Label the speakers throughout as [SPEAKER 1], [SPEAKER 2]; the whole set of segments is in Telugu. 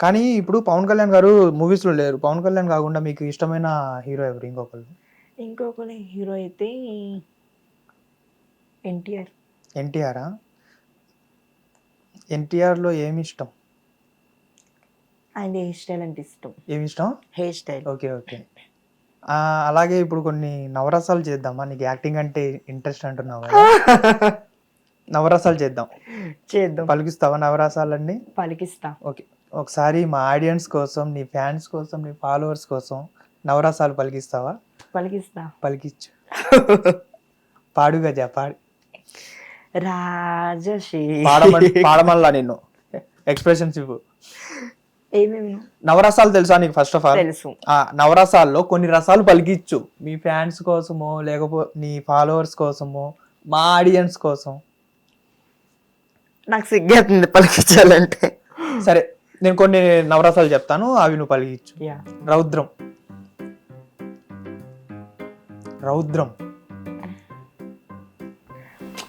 [SPEAKER 1] కానీ ఇప్పుడు పవన్ కళ్యాణ్ గారు మూవీస్లో లేరు. పవన్ కళ్యాణ్ కాకుండా మీకు ఇష్టమైన హీరో ఎవరు? ఇంకొకరు
[SPEAKER 2] ఇంకొకరి హీరో అయితే ఎన్టీఆర్.
[SPEAKER 1] ఎన్టీఆరా? ఎన్టీఆర్లో ఏమి ఇష్టం?
[SPEAKER 2] ఆయన హెయిర్ స్టైల్ అంటే ఇష్టం.
[SPEAKER 1] ఏమి ఇష్టం?
[SPEAKER 2] Hair style
[SPEAKER 1] okay okay. అలాగే ఇప్పుడు కొన్ని నవరసాలు చేద్దామా? నీకు యాక్టింగ్ అంటే ఇంట్రెస్ట్ అంటున్నావు నవరసాలు చేద్దాం.
[SPEAKER 2] చేద్దాం.
[SPEAKER 1] పలికిస్తావా నవరసాలన్నీ?
[SPEAKER 2] పలికిస్తా.
[SPEAKER 1] ఓకే. ఒకసారి మా ఆడియన్స్ కోసం నీ ఫ్యాన్స్ కోసం నీ ఫాలోవర్స్ కోసం నవరసాలు పలికిస్తావా?
[SPEAKER 2] పలికిస్తా.
[SPEAKER 1] పలికిచ్చు. పాడు గజా పాడు.
[SPEAKER 2] రాజశ్రీ.
[SPEAKER 1] పాడమల్లా నిన్ను. ఎక్స్ప్రెషన్స్ ఇవ్వు.
[SPEAKER 2] ఏమేమి?
[SPEAKER 1] నవరసాలు తెలుసా నీకు ఫస్ట్ ఆఫ్ ఆల్
[SPEAKER 2] తెలుసు.
[SPEAKER 1] ఆ నవరసాల్లో కొన్ని రసాలు పలికిచ్చు. మీ ఫ్యాన్స్ కోసమో లేకపోతే నీ ఫాలోవర్స్ కోసమో మా ఆడియన్స్ కోసం.
[SPEAKER 2] నాకు సిగ్గేస్తుంది పలికించాలంటే.
[SPEAKER 1] సరే నేను కొన్ని నవరసాలు చెప్తాను అవి నువ్వు పలికిచ్చు.
[SPEAKER 2] యా.
[SPEAKER 1] రౌద్రం. రౌద్రం.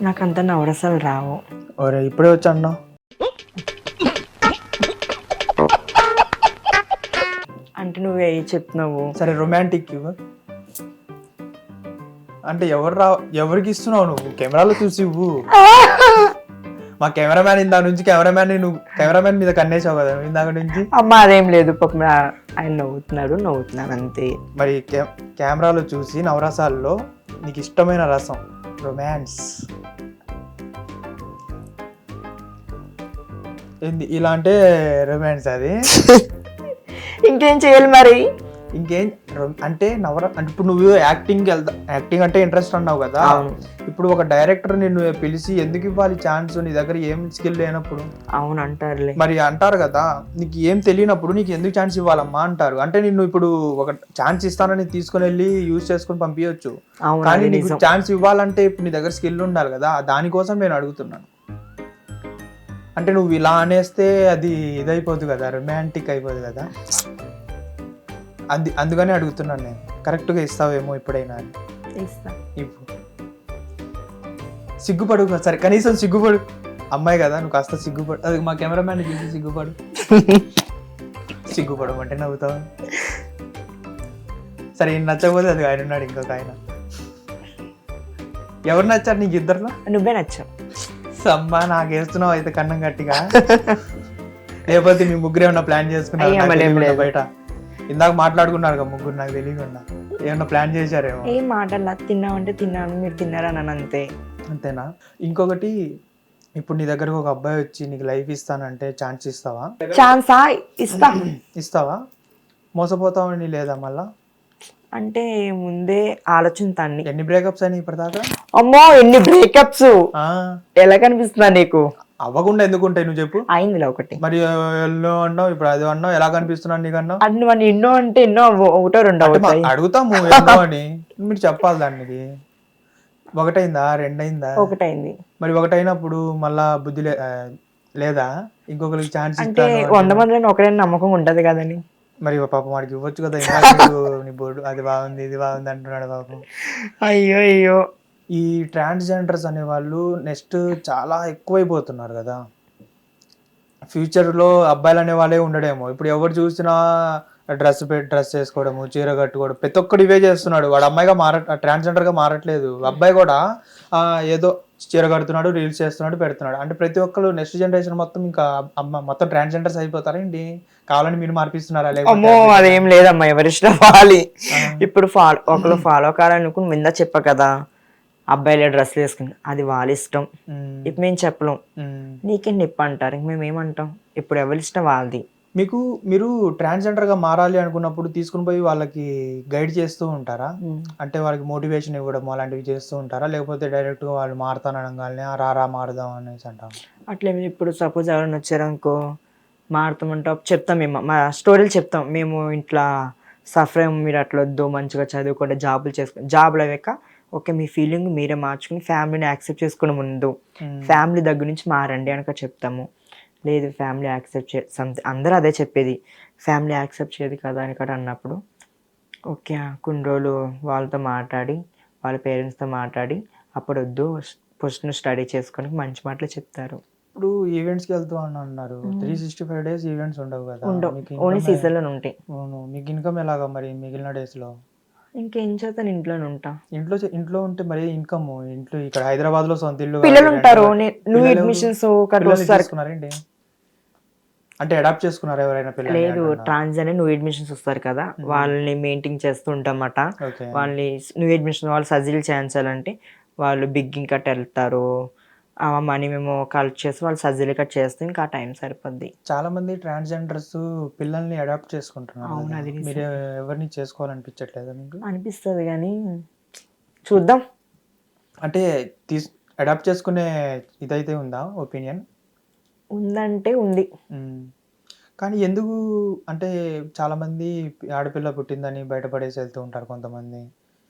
[SPEAKER 2] నాకు అంత నవరసాలు రావు.
[SPEAKER 1] ఒరే ఇప్పుడే వచ్చి అన్నా
[SPEAKER 2] అంటే నువ్వు ఏ చెప్తున్నావు?
[SPEAKER 1] సరే రొమాంటిక్ ఇవ్వు. అంటే ఎవరు రా ఎవరికి ఇస్తున్నావు నువ్వు? కెమెరాలో చూసి ఇవ్వు. మా కెమెరామ్యాన్ ఇందాక నుంచి కెమెరామ్యాన్ నువ్వు కెమెరామ్యాన్ మీద కన్నేసావు కదా ఇందాక నుంచి?
[SPEAKER 2] అమ్మ అదేం లేదు పాపం ఆయన నవ్వుతున్నాడు నవ్వుతున్నాను అంతే.
[SPEAKER 1] మరి కెమెరాలో చూసి నవరసాల్లో నీకు ఇష్టమైన రసం రొమాన్స్. ఏంది ఇలా అంటే రొమాన్స్ అది?
[SPEAKER 2] ఇంకేం చేయాలి మరి?
[SPEAKER 1] ఇంకేం అంటే నవర అంటే ఇప్పుడు నువ్వు యాక్టింగ్ వెళ్తా యాక్టింగ్ అంటే ఇంట్రెస్ట్ అన్నావు కదా? ఇప్పుడు ఒక డైరెక్టర్ నిన్ను పిలిచి ఎందుకు ఇవ్వాలి ఛాన్స్ నీ దగ్గర ఏం స్కిల్ లేనప్పుడు?
[SPEAKER 2] అవును అంటారులే
[SPEAKER 1] మరి అంటారు కదా నీకు ఏం తెలియనప్పుడు నీకు ఎందుకు ఛాన్స్ ఇవ్వాలమ్మా అంటారు. అంటే నిన్ను ఇప్పుడు ఒక ఛాన్స్ ఇస్తానని తీసుకుని వెళ్ళి యూజ్ చేసుకుని పంపించవచ్చు కానీ నీకు ఛాన్స్ ఇవ్వాలంటే ఇప్పుడు నీ దగ్గర స్కిల్ ఉండాలి కదా దానికోసం నేను అడుగుతున్నాను. అంటే నువ్వు ఇలా అనేస్తే అది ఇదైపోదు కదా రొమాంటిక్ అయిపోదు కదా. అది అందుకనే అడుగుతున్నాను నేను. కరెక్ట్గా ఇస్తావేమో ఎప్పుడైనా అని.
[SPEAKER 2] ఇస్తా.
[SPEAKER 1] ఇవ్వు. సిగ్గుపడు. సరే కనీసం సిగ్గుపడు. అమ్మాయి కదా నువ్వు కాస్త సిగ్గుపడు. అది మా కెమెరామ్యాన్ చూసి సిగ్గుపడు. సిగ్గుపడు అంటే నవ్వుతావు? సరే నచ్చకపోతే అది ఆయన ఉన్నాడు ఇంకొక ఆయన. ఎవరు నచ్చారు నీకు ఇద్దరులో?
[SPEAKER 2] నువ్వే నచ్చావు.
[SPEAKER 1] సమ్మా నాకు వేస్తున్నావు అయితే కన్నం గట్టిగా. లేకపోతే మీ ముగ్గురు ఏమన్నా ప్లాన్ చేసుకున్నారు. బయట. ఇందాక మాట్లాడుకున్నారు కదా ముగ్గురు నాకు తెలియకుండా. ఏమన్నా ప్లాన్ చేశారేమో?
[SPEAKER 2] ఏం మాటలా తిన్నామంటే తిన్నాను మీరు తిన్నారా అని అంతే
[SPEAKER 1] అంతేనా? ఇంకొకటి ఇప్పుడు నీ దగ్గరకు ఒక అబ్బాయి వచ్చి నీకు లైఫ్ ఇస్తానంటే ఛాన్స్ ఇస్తావా?
[SPEAKER 2] ఛాన్సా? ఇస్తా.
[SPEAKER 1] ఇస్తావా? మోసపోతావని లేదా మళ్ళా?
[SPEAKER 2] అంటే ముందే తన్ని.
[SPEAKER 1] ఎన్ని బ్రేకప్స్ అయినాయి ఇప్పటిదాకా?
[SPEAKER 2] అమ్మో ఎన్ని బ్రేకప్స్
[SPEAKER 1] ఆ,
[SPEAKER 2] ఎలా కనిపిస్తుందా నీకు?
[SPEAKER 1] అవ్వకుండా ఎందుకుంటాయి నువ్వు చెప్పు.
[SPEAKER 2] అయిందిలే ఒకటి.
[SPEAKER 1] మరి ఎల్లో అన్నావు ఇప్పుడు అది అన్నావు ఎలా కనిపిస్తున్నాను నీకు అన్నావు?
[SPEAKER 2] నువ్వు ఎన్నో అంటే ఎన్నో ఒకటో రెండు
[SPEAKER 1] అడుగుతాము ఎన్నో అని. మీరు చెప్పాలి దానికి. ఒకటైందా? రెండైందా?
[SPEAKER 2] ఒకటైంది.
[SPEAKER 1] మరి ఒకటైనప్పుడు మళ్ళా బుద్ధి లేదా? ఇంకొకరికి ఛాన్స్
[SPEAKER 2] అంటే వంద మందిలో ఒకరైనా నమ్మకం ఉంటది కదని
[SPEAKER 1] మరి పాపం వాడికి ఇవ్వచ్చు కదా? నీ బోర్డు అది బాగుంది ఇది బాగుంది అంటున్నాడు పాపం.
[SPEAKER 2] అయ్యో అయ్యో.
[SPEAKER 1] ఈ ట్రాన్స్జెండర్స్ అనే వాళ్ళు నెక్స్ట్ చాలా ఎక్కువైపోతున్నారు కదా. ఫ్యూచర్లో అబ్బాయిలు అనే వాళ్ళే ఉండడేమో. ఇప్పుడు ఎవరు చూసినా డ్రెస్ డ్రెస్ వేసుకోవడము చీర కట్టుకోవడం. ప్రతి ఒక్కడు ఇవే చేస్తున్నాడు. వాడు అమ్మాయిగా మార ట్రాన్స్జెండర్గా మారట్లేదు. అబ్బాయి కూడా ఏదో చీర కడుతున్నాడు రీల్స్ చేస్తున్నాడు పెడుతున్నాడు. అంటే ప్రతి ఒక్కరు నెక్స్ట్ జనరేషన్ మొత్తం ఇంకా అమ్మ మొత్తం ట్రాన్స్జెండర్స్ అయిపోతారా ఏంటి? కావాలని మీరు మార్పిస్తున్నారా
[SPEAKER 2] అమ్మో అదేం లేదమ్మా ఎవరిష్టం వాలి
[SPEAKER 1] ఆ.
[SPEAKER 2] ఇప్పుడు ఫాలో ఒకరు ఫాలో కావాలనుకుని మింద చెప్ప కదా. అబ్బాయిలే డ్రెస్లు వేసుకుని అది వాళ్ళ ఇష్టం. ఇప్పుడు మేము చెప్పలేం. నీకేం నిప్పు అంటారు? ఇంక మేము ఏమంటాం ఇప్పుడు ఎవరి ఇష్టం వాళ్ళది.
[SPEAKER 1] మీకు మీరు ట్రాన్స్జెండర్గా మారాలి అనుకున్నప్పుడు తీసుకుని పోయి వాళ్ళకి గైడ్ చేస్తూ ఉంటారా? అంటే వాళ్ళకి మోటివేషన్ ఇవ్వడం అలాంటివి చేస్తూ ఉంటారా? లేకపోతే డైరెక్ట్గా వాళ్ళు మారుతానగానే రారా మారుదాం అనేసి అంటాం?
[SPEAKER 2] అట్లే ఇప్పుడు సపోజ్ ఎవరైనా వచ్చారనుకో మారుతామంటా చెప్తాం మేము. మా స్టోరీలు చెప్తాం. మేము ఇట్లా సఫర్ మీరు అట్లా వద్దు మంచిగా చదువుకోండి జాబులు చేసుకుని జాబులు అయ్యాక ఓకే మీ ఫీలింగ్ మీరే మార్చుకుని ఫ్యామిలీని యాక్సెప్ట్ చేసుకునే ముందు ఫ్యామిలీ దగ్గర నుంచి మారండి అనక చెప్తాము. లేదు ఫ్యామిలీ యాక్సెప్ట్ చే అందరూ అదే చెప్పేది. ఫ్యామిలీ యాక్సెప్ట్ చేయదు కదా అని కూడా అన్నప్పుడు ఓకే కొన్ని రోజులు వాళ్ళతో మాట్లాడి వాళ్ళ పేరెంట్స్తో మాట్లాడి అప్పుడు వద్దు నువ్వు స్టడీ చేసుకొని మంచి మాటలు చెప్తారు.
[SPEAKER 1] ఇప్పుడు ఈవెంట్స్కి వెళ్తూ అని అన్నారు. Three sixty five days events ఉండవు కదా.
[SPEAKER 2] ఓన్లీ సీజన్లో ఉంటాయి.
[SPEAKER 1] మీకు ఇన్కమ్ ఎలాగా మరి మిగిలిన డేస్లో?
[SPEAKER 2] ఇంకేం చేస్తాను ఇంట్లోనే ఉంటా.
[SPEAKER 1] ఇంట్లో ఇంట్లో ఉంటే మరి ఇన్కమ్. ఇంట్లో ఇక్కడ హైదరాబాద్లో సొంత ఇల్లు
[SPEAKER 2] పిల్లలు ఉంటారు. నువ్వు అడ్మిషన్స్ వస్తారు.
[SPEAKER 1] అంటే అడాప్ట్ చేసుకున్నారు ఎవరైనా పిల్లలు
[SPEAKER 2] లేదు ట్రాన్స్ అనే నువ్వు అడ్మిషన్స్ వస్తారు కదా. వాళ్ళని మెయింటైన్ చేస్తూ ఉంటామట వాళ్ళని నువ్వు అడ్మిషన్ వాళ్ళు సర్జరీలు చేయించాలంటే వాళ్ళు బిగ్గింగ్ కట్ వెళ్తారు ఆ మనీ మేము కలెక్ట్ చేసి వాళ్ళు సర్జరీ కట్ చేస్తే ఇంకా ఆ టైం సరిపోద్ది.
[SPEAKER 1] చాలా మంది ట్రాన్స్జెండర్స్ పిల్లల్ని అడాప్ట్ చేసుకుంటున్నారు
[SPEAKER 2] అవును. అది నిజం.
[SPEAKER 1] మీరు ఎవరిని చేసుకోవాలనిపించట్లేదా మీకు?
[SPEAKER 2] అనిపిస్తుంది కానీ చూద్దాం.
[SPEAKER 1] అంటే తీస్ అడాప్ట్ చేసుకునే ఇదైతే ఉందా ఒపీనియన్?
[SPEAKER 2] ఉందంటే ఉంది.
[SPEAKER 1] కానీ ఎందుకు అంటే చాలా మంది ఆడపిల్ల పుట్టిందని బయటపడేసి వెళ్తూ ఉంటారు కొంతమంది.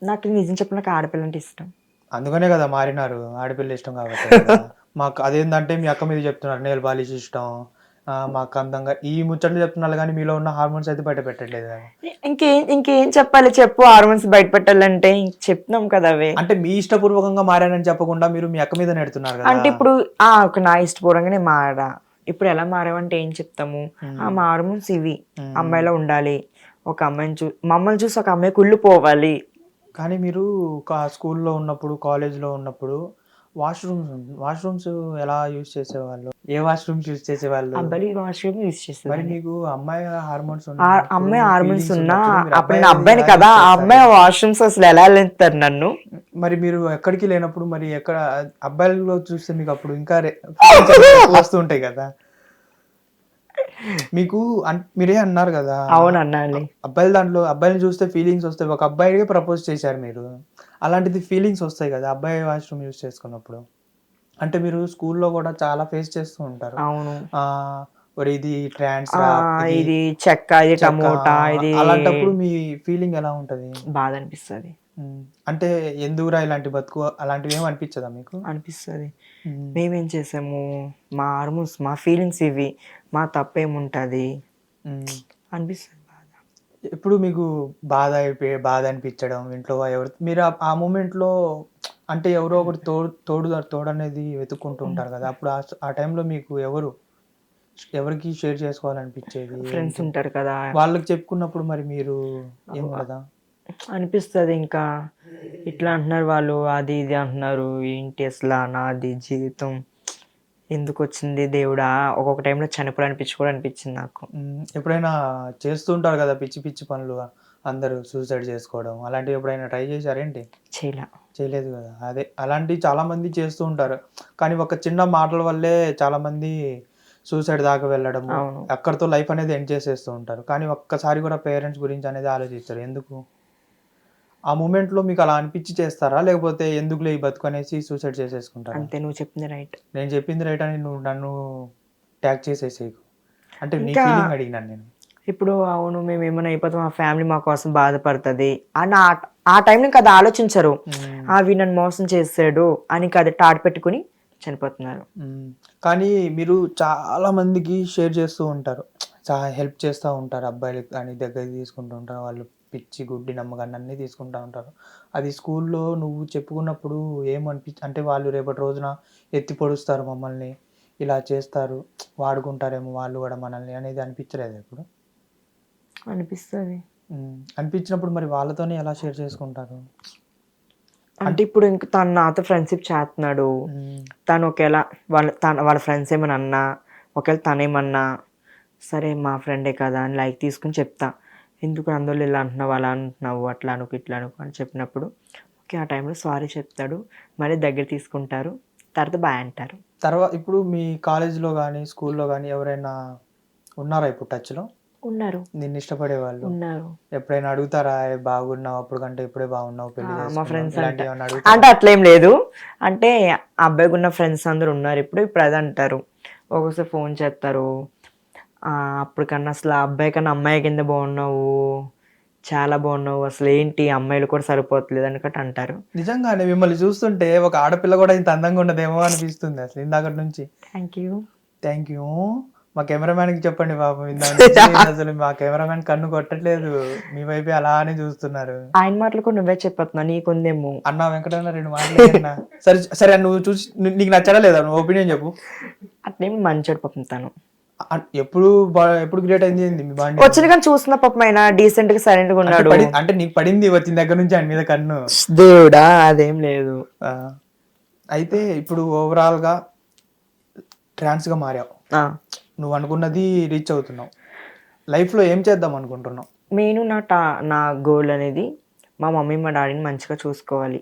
[SPEAKER 2] నాకు నిజం చెప్పిన నాకు ఆడపిల్ల అంటే ఇష్టం.
[SPEAKER 1] అందుకనే కదా మారినారు. ఆడపిల్ల ఇష్టం కాబట్టి. మాకు అదేంటంటే మీ అక్క మీద చెప్తున్నారు నేల్ పాలిష్ ఇష్టం. మాకు అందంగా ఈ ముచ్చట్లు చెప్తున్నారు కానీ మీలో ఉన్న హార్మోన్స్ అయితే బయట పెట్టట్లేదు?
[SPEAKER 2] ఇంకేం ఇంకేం చెప్పాలి? చెప్పు హార్మోన్స్ బయట పెట్టాలంటే చెప్తున్నాం కదా అవే.
[SPEAKER 1] అంటే మీ ఇష్టపూర్వకంగా మారానని చెప్పకుండా మీరు మీ అక్క మీద నెడుతున్నారు
[SPEAKER 2] అంటే ఇప్పుడు ఆ ఒక నా ఇష్టపూర్వకంగానే మారా. ఇప్పుడు ఎలా మారావంటే ఏం చెప్తాము? ఆ మా హార్మోన్స్ ఇవి.
[SPEAKER 1] మ్మ్.
[SPEAKER 2] అమ్మాయిలో ఉండాలి. ఒక అమ్మాయిని చూ మమ్మల్ని చూసి ఒక అమ్మాయి కుళ్ళు పోవాలి
[SPEAKER 1] కానీ మీరు ఒక స్కూల్లో ఉన్నప్పుడు కాలేజ్లో ఉన్నప్పుడు వాష్రూమ్స్ వాష్రూమ్స్ ఎలా యూజ్ చేసేవాళ్ళు? ఏ వాష్రూమ్స్ యూజ్ చేసేవాళ్ళు?
[SPEAKER 2] అబ్బాయి వాష్రూమ్ యూజ్
[SPEAKER 1] మరి మీకు అమ్మాయి హార్మోన్స్
[SPEAKER 2] ఆ అమ్మాయి హార్మోన్స్ ఉన్నా అప్పుడు నేను అబ్బాయిని కదా ఆ అమ్మాయి వాష్రూమ్స్ అసలు ఎలా వెళ్తారు నన్ను?
[SPEAKER 1] మరి మీరు ఎక్కడికి లేనప్పుడు మరి ఎక్కడ అబ్బాయిలలో చూస్తే మీకు అప్పుడు ఇంకా రే- feelings అనేవి వస్తూ ఉంటాయి కదా. మీకు మీరే అన్నారు కదా.
[SPEAKER 2] అవును అన్నాలి
[SPEAKER 1] అబ్బాయిల దాంట్లో అబ్బాయిని చూస్తే ఫీలింగ్స్ వస్తాయి. ఒక అబ్బాయికి ప్రపోజ్ చేశారు మీరు. అలాంటిది ఫీలింగ్స్ వస్తాయి కదా అబ్బాయి వాష్రూమ్ యూజ్ చేసుకున్నప్పుడు. అంటే మీరు స్కూల్లో కూడా చాలా ఫేస్ చేస్తూ ఉంటారు.
[SPEAKER 2] అవును.
[SPEAKER 1] ఇది ట్రాన్స్
[SPEAKER 2] ఇది చెక్క ఇది టమోటా ఇది
[SPEAKER 1] అలాంటప్పుడు మీ ఫీలింగ్ ఎలా ఉంటది?
[SPEAKER 2] బాధ అనిపిస్తుంది
[SPEAKER 1] అంటే ఎందుకురా ఇలాంటి బతుకు అలాంటివి ఏమి అనిపించదా మీకు?
[SPEAKER 2] అనిపిస్తుంది. మేమేం. చేసాము? మా హార్మోన్స్ మా ఫీలింగ్స్ ఇవి మా తప్పేముంటది. అనిపిస్తుంది బాధ
[SPEAKER 1] ఇప్పుడు మీకు బాధ అయిపోయి బాధ అనిపించడం ఇంట్లో ఎవరు మీరు ఆ- ఆ మూమెంట్లో అంటే ఎవరో ఒకరు తోడు తోడు తోడు అనేది వెతుక్కుంటూ ఉంటారు కదా అప్పుడు ఆ- ఆ టైంలో మీకు ఎవరు ఎవరికి షేర్ చేసుకోవాలనిపించేది?
[SPEAKER 2] ఫ్రెండ్స్ ఉంటారు కదా.
[SPEAKER 1] వాళ్ళకి చెప్పుకున్నప్పుడు మరి మీరు ఏం కదా
[SPEAKER 2] అనిపిస్తుంది ఇంకా. ఇట్లా అంటున్నారు వాళ్ళు అది ఇది అంటున్నారు. ఏంటి అసలు నాది జీవితం? ఎందుకు వచ్చింది దేవుడా? ఒక్కొక్క టైంలో చనిపోవాలనిపించి కూడా అనిపించింది నాకు.
[SPEAKER 1] ఎప్పుడైనా చేస్తూ ఉంటారు కదా పిచ్చి పిచ్చి పనులు అందరూ సూసైడ్ చేసుకోవడం అలాంటివి ఎప్పుడైనా ట్రై చేశారేంటి
[SPEAKER 2] చేయలే.
[SPEAKER 1] చేయలేదు కదా. అదే అలాంటివి చాలా మంది చేస్తూ ఉంటారు. కానీ ఒక చిన్న మాటల వల్లే చాలా మంది సూసైడ్ దాకా వెళ్ళడం. అక్కడితో లైఫ్ అనేది ఎండ్ చేసేస్తూ ఉంటారు. కానీ ఒక్కసారి కూడా పేరెంట్స్ గురించి అనేది ఆలోచిస్తారు. ఎందుకు? ఆ మూమెంట్లో మీకు అలా అనిపించి చేస్తారా? లేకపోతే ఎందుకులే ఈ బతుకు అనేసి సూసైడ్ చేసేసుకుంటారా?
[SPEAKER 2] అంతే నువ్వు చెప్పింది రైట్
[SPEAKER 1] నేను చెప్పింది రైట్ అని నువ్వు నన్ను ట్యాగ్ చేసేసేయకు. అంటే నీ
[SPEAKER 2] ఇంకా-
[SPEAKER 1] ఫీలింగ్ అడిగినాను నేను.
[SPEAKER 2] ఇప్పుడు అవును మేము ఏమైనా అయిపోతాం మా ఫ్యామిలీ మా కోసం బాధపడుతుంది అని ఆ- ఆ టైంలో కదా ఆలోచించరు.
[SPEAKER 1] మ్మ్.
[SPEAKER 2] ఆ వీడు నన్ను మోసం చేసాడు అని కదా టాట్ పెట్టుకుని చనిపోతున్నారు.
[SPEAKER 1] మ్మ్. కానీ మీరు చాలా మందికి షేర్ చేస్తూ ఉంటారు. చాలా హెల్ప్ చేస్తూ ఉంటారు. అబ్బాయిలకి కానీ దగ్గరికి తీసుకుంటూ ఉంటారు. వాళ్ళు పిచ్చి గుడ్డి నమ్మకాన్ని అన్నీ తీసుకుంటూ ఉంటారు. అది స్కూల్లో నువ్వు చెప్పుకున్నప్పుడు ఏమనిపి అంటే వాళ్ళు రేపటి రోజున ఎత్తి పొడుస్తారు మమ్మల్ని ఇలా చేస్తారు వాడుకుంటారేమో వాళ్ళు కూడా మనల్ని అనేది అనిపించలేదు ఇప్పుడు?
[SPEAKER 2] అనిపిస్తుంది.
[SPEAKER 1] అనిపించినప్పుడు మరి వాళ్ళతోనే ఎలా షేర్ చేసుకుంటారు?
[SPEAKER 2] అంటే ఇప్పుడు ఇంక తను నాతో ఫ్రెండ్షిప్ చేస్తున్నాడు. తను ఒకవేళ వాళ్ళ తన వాళ్ళ ఫ్రెండ్స్ ఏమైనా అన్నా ఒకవేళ తనేమన్నా సరే మా ఫ్రెండే కదా అని లైక్ తీసుకుని చెప్తా. ఎందుకు అందులో ఇలా అంటున్నావు అలా అంటున్నావు అట్లా అనుకు ఇట్లా అనుకు అని చెప్పినప్పుడు ఓకే ఆ టైంలో సారీ చెప్తాడు. మరి దగ్గర తీసుకుంటారు. తర్వాత బాయ్ అంటారు.
[SPEAKER 1] తర్వాత ఇప్పుడు మీ కాలేజీలో కానీ స్కూల్లో కానీ ఎవరైనా ఉన్నారా ఇప్పుడు టచ్లో?
[SPEAKER 2] ఉన్నారు.
[SPEAKER 1] నిన్ను ఇష్టపడే వాళ్ళు?
[SPEAKER 2] ఉన్నారు.
[SPEAKER 1] ఎప్పుడైనా అడుగుతారా "ఏ, బాగున్నావు అప్పుడు కంటే ఇప్పుడే బాగున్నావు
[SPEAKER 2] పెళ్ళి మా
[SPEAKER 1] చేసుకున్నావు?"
[SPEAKER 2] friends
[SPEAKER 1] ఇలాంటివి
[SPEAKER 2] అంట. అట్లేం లేదు. అంటే ఆ అబ్బాయికి ఉన్న ఫ్రెండ్స్ అందరూ ఉన్నారు ఇప్పుడు ఇప్పుడు అది అంటారు. ఒక్కొక్కసారి ఫోన్ చేస్తారు. ఆ, అప్పటికన్నా అసలు ఆ అబ్బాయి కన్నా అమ్మాయి కింద బాగున్నావు. చాలా బాగున్నావు. అసలు ఏంటి? అమ్మాయిలు కూడా సరిపోవట్లేదు అనుకట్టు అంటారు.
[SPEAKER 1] నిజంగానే మిమ్మల్ని చూస్తుంటే ఒక ఆడపిల్ల కూడా ఇంత అందంగా ఉండదేమో అనిపిస్తుంది అసలు ఇందాక నుంచి.
[SPEAKER 2] థ్యాంక్ యూ
[SPEAKER 1] థ్యాంక్ యూ మా కెమెరామ్యాన్కి చెప్పండి బాబు అసలు మా కెమెరామ్యాన్ కన్ను కొట్టట్లేదు. మీ వైపే అలానే చూస్తున్నారు.
[SPEAKER 2] ఆయన మాటలు కూడా నువ్వే చెప్పొస్తున్నావు నీకుందేమో.
[SPEAKER 1] అన్న వెంకటన్న రెండు మాటలు అన్నా. సరే సరే నువ్వు చూసి నీకు నచ్చడా లేదా? నువ్వు ఒపీనియన్ చెప్పు.
[SPEAKER 2] అట్లేమి మంచోడు పాపం తను.
[SPEAKER 1] అ- ఎప్పుడు ఎప్పుడు గ్రేట్ అయింది
[SPEAKER 2] వచ్చిన కానీ చూస్తున్న పాపం ఆయన డీసెంట్గా సైలెంట్గా ఉన్నాడు.
[SPEAKER 1] అంటే నీకు పడింది వచ్చిన దగ్గర నుంచి ఆయన మీద కన్ను?
[SPEAKER 2] దేవుడా అదేం లేదు.
[SPEAKER 1] అయితే ఇప్పుడు ఓవరాల్గా ట్రాన్స్గా మారావు. నువ్వు అనుకున్నది రీచ్ అవుతున్నావు. లైఫ్లో ఏం చేద్దాం అనుకుంటున్నావు?
[SPEAKER 2] నేను నా టా నా గోల్ అనేది మా మమ్మీ మా డాడీని మంచిగా చూసుకోవాలి.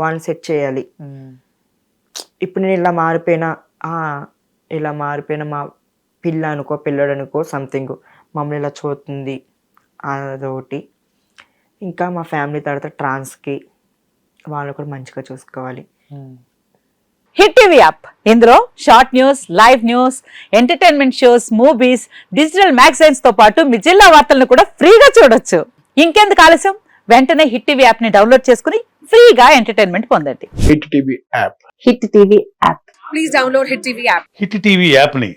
[SPEAKER 2] వాళ్ళని సెట్ చేయాలి. ఇప్పుడు నేను ఇలా మారిపోయినా ఇలా మారిపోయిన మా పిల్ల అనుకో పిల్లడు అనుకో సంథింగ్ మమ్మల్ని ఇలా చూస్తుంది అదొకటి. ఇంకా మా ఫ్యామిలీ తర్వాత ట్రాన్స్కి వాళ్ళు కూడా మంచిగా చూసుకోవాలి.
[SPEAKER 1] మ్మ్.
[SPEAKER 3] Hit TV app. ఇందులో short news live news entertainment shows movies digital మ్యాగజైన్స్తో పాటు మీ జిల్లా వార్తలను కూడా ఫ్రీగా చూడొచ్చు. ఇంకెందుకు ఆలస్యం? వెంటనే హిట్ టీవీ యాప్ని డౌన్లోడ్ చేసుకుని ఫ్రీగా ఎంటర్టైన్మెంట్ పొందండి.
[SPEAKER 4] Hit TV app.
[SPEAKER 3] Hit TV app.
[SPEAKER 5] Hit TV యాప్ని